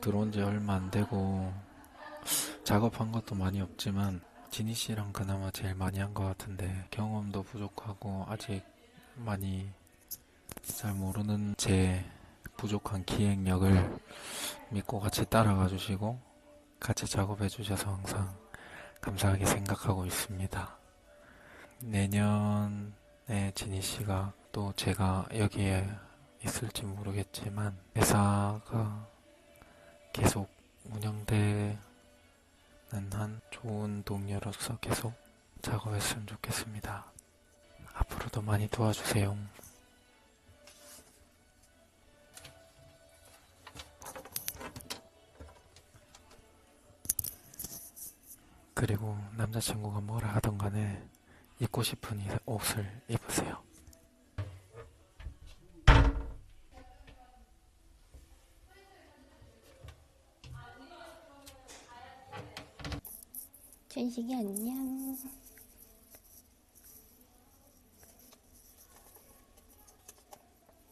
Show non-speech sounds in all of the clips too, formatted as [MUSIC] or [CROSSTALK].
들어온 지 얼마 안 되고 작업한 것도 많이 없지만 지니 씨랑 그나마 제일 많이 한 것 같은데 경험도 부족하고 아직 많이 잘 모르는 제 부족한 기획력을 믿고 같이 따라가 주시고 같이 작업해 주셔서 항상 감사하게 생각하고 있습니다. 내년에 지니 씨가 또 제가 여기에 있을지 모르겠지만 회사가 계속 운영되는 한 좋은 동료로서 계속 작업했으면 좋겠습니다. 앞으로도 많이 도와주세요. 그리고 남자친구가 뭐라 하던 간에 입고 싶은 이- 옷을 입으세요. 준식이 안녕.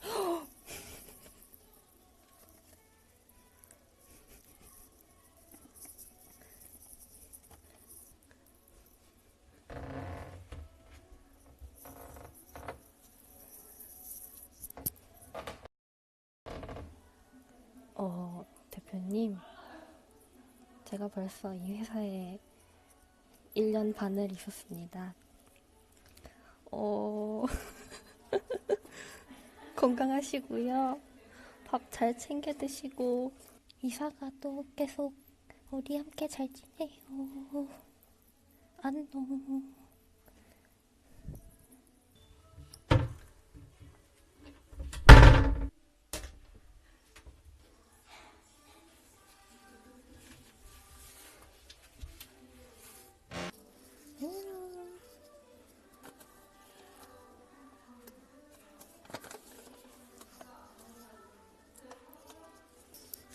[GASPS] 어, 대표님. 제가 벌써 이 회사에 1년 반을 있었습니다. 어, [LAUGHS] 건강하시고요. 밥 잘 챙겨 드시고, 이사가도 계속 우리 함께 잘 지내요. 안녕.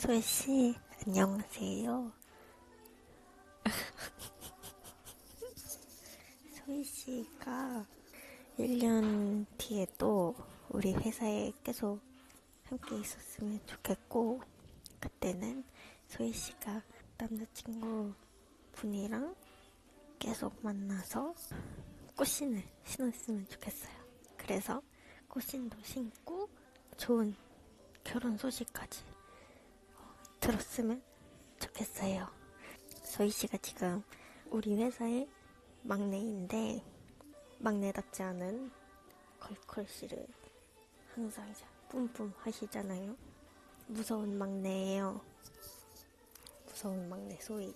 소희씨, 안녕하세요. [LAUGHS] 소희씨가 1년 뒤에도 우리 회사에 계속 함께 있었으면 좋겠고, 그때는 소희씨가 남자친구 분이랑 계속 만나서 꽃신을 신었으면 좋겠어요. 그래서 꽃신도 신고 좋은 결혼 소식까지 들었으면 좋겠어요. 소희 씨가 지금 우리 회사의 막내인데 막내답지 않은 걸컬 씨를 항상 뿜뿜 하시잖아요. 무서운 막내예요. 무서운 막내 소희.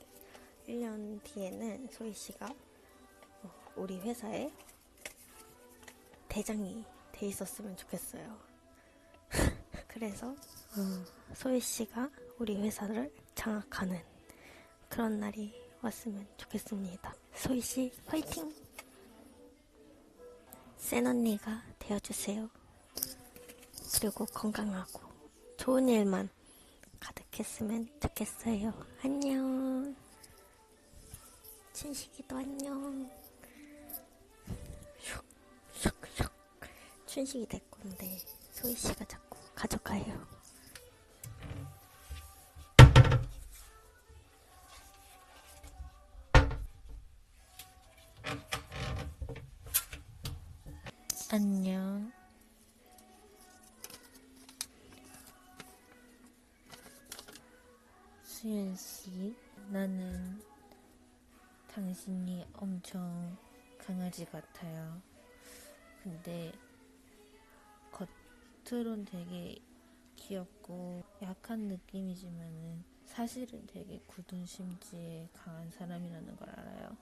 1년 뒤에는 소희 씨가 어, 우리 회사의 대장이 돼 있었으면 좋겠어요. [LAUGHS] 그래서 어, 소희 씨가 우리 회사를 장악하는 그런 날이 왔으면 좋겠습니다. 소희 씨 화이팅! 센 언니가 되어주세요. 그리고 건강하고 좋은 일만 가득했으면 좋겠어요. 안녕. 춘식이도 안녕. 슉 슉 슉. 춘식이 될 건데 소희 씨가 자꾸 가져가요. 안녕. 수연 씨, 나는 당신이 엄청 강아지 같아요. 근데 겉으론 되게 귀엽고 약한 느낌이지만은 사실은 되게 굳은 심지에 강한 사람이라는 걸 알아요.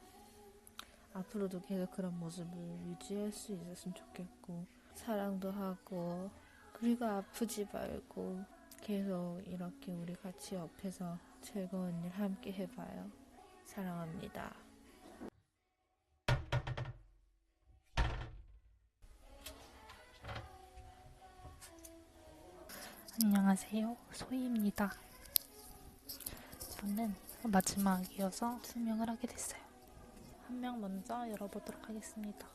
앞으로도 계속 그런 모습을 유지할 수 있었으면 좋겠고 사랑도 하고 그리고 아프지 말고 계속 이렇게 우리 같이 옆에서 즐거운 일 함께 해봐요. 사랑합니다. 안녕하세요. 소희입니다. 저는 마지막이어서 투명을 하게 됐어요. 한 명 먼저 열어보도록 하겠습니다.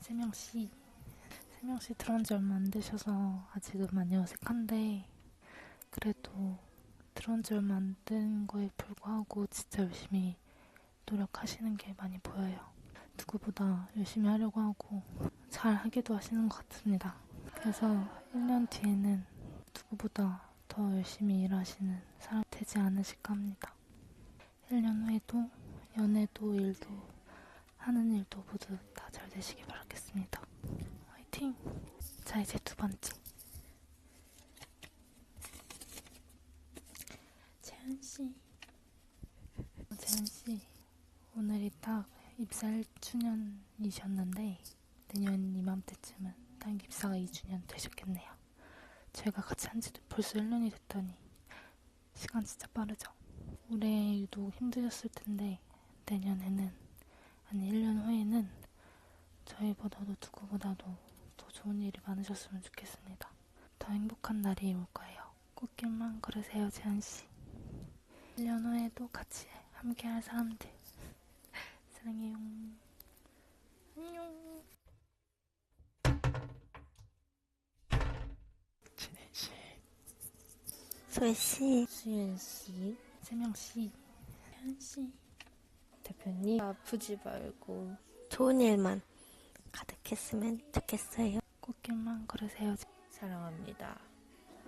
세 명씩 세명 씨 들어온 지 얼마 안 되셔서 아직은 많이 어색한데 그래도 들어온 지 얼마 안 된 거에 불구하고 진짜 열심히 노력하시는 게 많이 보여요. 누구보다 열심히 하려고 하고 잘 하기도 하시는 것 같습니다. 그래서 1년 뒤에는 누구보다 더 열심히 일하시는 사람 되지 않으실까 합니다. 1년 후에도 연애도 일도 하는 일도 모두 다 잘 되시길 바라겠습니다. 화이팅! 자 이제 두 번째 재현씨 재현씨 오늘이 딱 입사 1주년이셨는데 내년 이맘때쯤은 딱 입사가 2주년 되셨겠네요. 저희가 같이 한 지도 벌써 1년이 됐더니 시간 진짜 빠르죠. 올해 유독 힘드셨을 텐데 내년에는 아니 1년 후에는 저희보다도 누구보다도 더 좋은 일이 많으셨으면 좋겠습니다. 더 행복한 날이 올 거예요. 꽃길만 걸으세요, 재한씨. 1년 후에도 같이 함께 할 사람들. [LAUGHS] 사랑해요. 안녕. 진희 씨. 소희씨, 수연씨, 세명씨, 재한씨. 대표님 아프지 말고 좋은 일만 가득했으면 좋겠어요. 꽃길만 걸으세요. 사랑합니다.